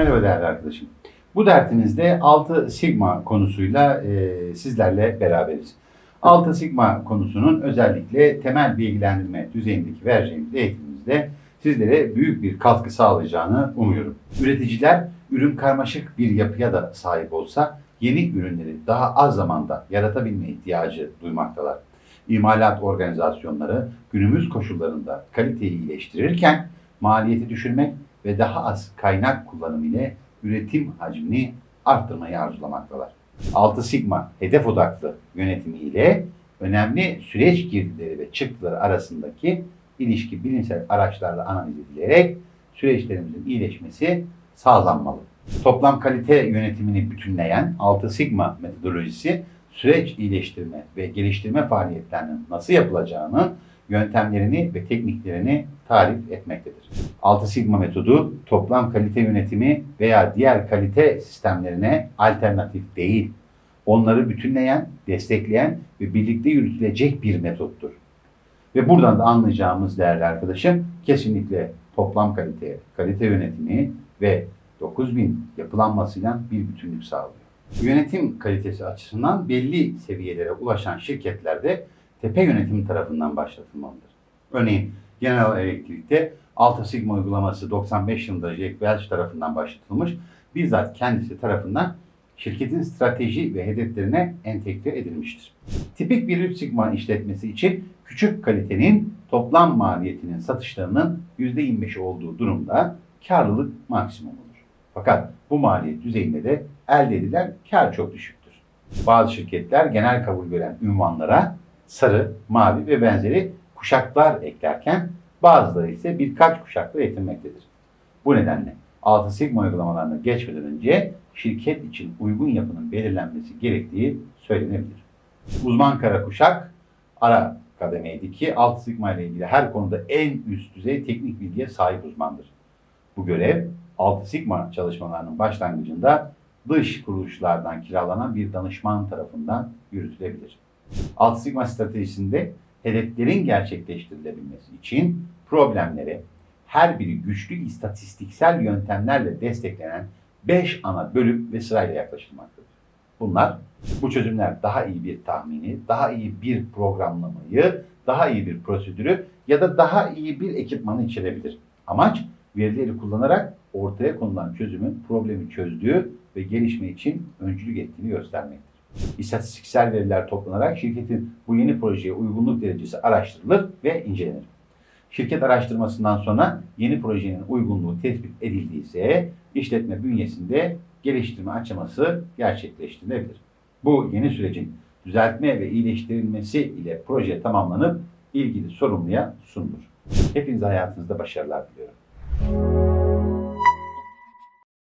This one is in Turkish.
Merhaba değerli arkadaşım. Bu dersimizde 6 sigma konusuyla e, sizlerle beraberiz. 6 sigma konusunun özellikle temel bilgilendirme düzeyindeki vereceğimiz eğitimimizde sizlere büyük bir katkı sağlayacağını umuyorum. Üreticiler ürün karmaşık bir yapıya da sahip olsa yeni ürünleri daha az zamanda yaratabilme ihtiyacı duymaktalar. İmalat organizasyonları günümüz koşullarında kaliteyi iyileştirirken maliyeti düşürmek ve daha az kaynak kullanımı ile üretim hacmini arttırmayı arzulamaktalar. 6 Sigma hedef odaklı yönetimi ile önemli süreç girdileri ve çıktıları arasındaki ilişki bilimsel araçlarla analiz edilerek süreçlerimizin iyileşmesi sağlanmalı. Toplam kalite yönetimini bütünleyen 6 Sigma metodolojisi süreç iyileştirme ve geliştirme faaliyetlerinin nasıl yapılacağını, yöntemlerini ve tekniklerini tarif etmektedir. 6 Sigma metodu toplam kalite yönetimi veya diğer kalite sistemlerine alternatif değil, onları bütünleyen, destekleyen ve birlikte yürütülecek bir metottur. Ve buradan da anlayacağımız değerli arkadaşım kesinlikle toplam kalite, kalite yönetimi ve 9000 yapılanmasıyla bir bütünlük sağlıyor. Yönetim kalitesi açısından belli seviyelere ulaşan şirketlerde tepe yönetim tarafından başlatılmalıdır. Örneğin General Electric'te Alta Sigma uygulaması 95 yılında Jack Welch tarafından başlatılmış. Bizzat kendisi tarafından şirketin strateji ve hedeflerine entegre edilmiştir. Tipik bir 3 Sigma işletmesi için küçük kalitenin toplam maliyetinin satışlarının %25'i olduğu durumda karlılık maksimum olur. Fakat bu maliyet düzeyinde de elde edilen kar çok düşüktür. Bazı şirketler genel kabul gören ünvanlara sarı, mavi ve benzeri kuşaklar eklerken bazıları ise birkaç kuşakla yetinmektedir. Bu nedenle 6 Sigma uygulamalarına geçmeden önce şirket için uygun yapının belirlenmesi gerektiği söylenebilir. Uzman kara kuşak ara kademeydi ki 6 Sigma ile ilgili her konuda en üst düzey teknik bilgiye sahip uzmandır. Bu görev 6 Sigma çalışmalarının başlangıcında dış kuruluşlardan kiralanan bir danışman tarafından yürütülebilir. 6 Sigma stratejisinde hedeflerin gerçekleştirilebilmesi için problemlere her biri güçlü istatistiksel yöntemlerle desteklenen 5 ana bölüm ve sırayla yaklaşılmaktadır. Bunlar bu çözümler daha iyi bir tahmini, daha iyi bir programlamayı, daha iyi bir prosedürü ya da daha iyi bir ekipmanı içerebilir. Amaç verileri kullanarak ortaya konulan çözümün problemi çözdüğü ve gelişme için öncülük ettiğini göstermektir. İstatistiksel veriler toplanarak şirketin bu yeni projeye uygunluk derecesi araştırılır ve incelenir. Şirket araştırmasından sonra yeni projenin uygunluğu tespit edildiyse işletme bünyesinde geliştirme aşaması gerçekleştirilebilir. Bu yeni sürecin düzeltme ve iyileştirilmesi ile proje tamamlanıp ilgili sorumluya sunulur. Hepinize hayatınızda başarılar diliyorum.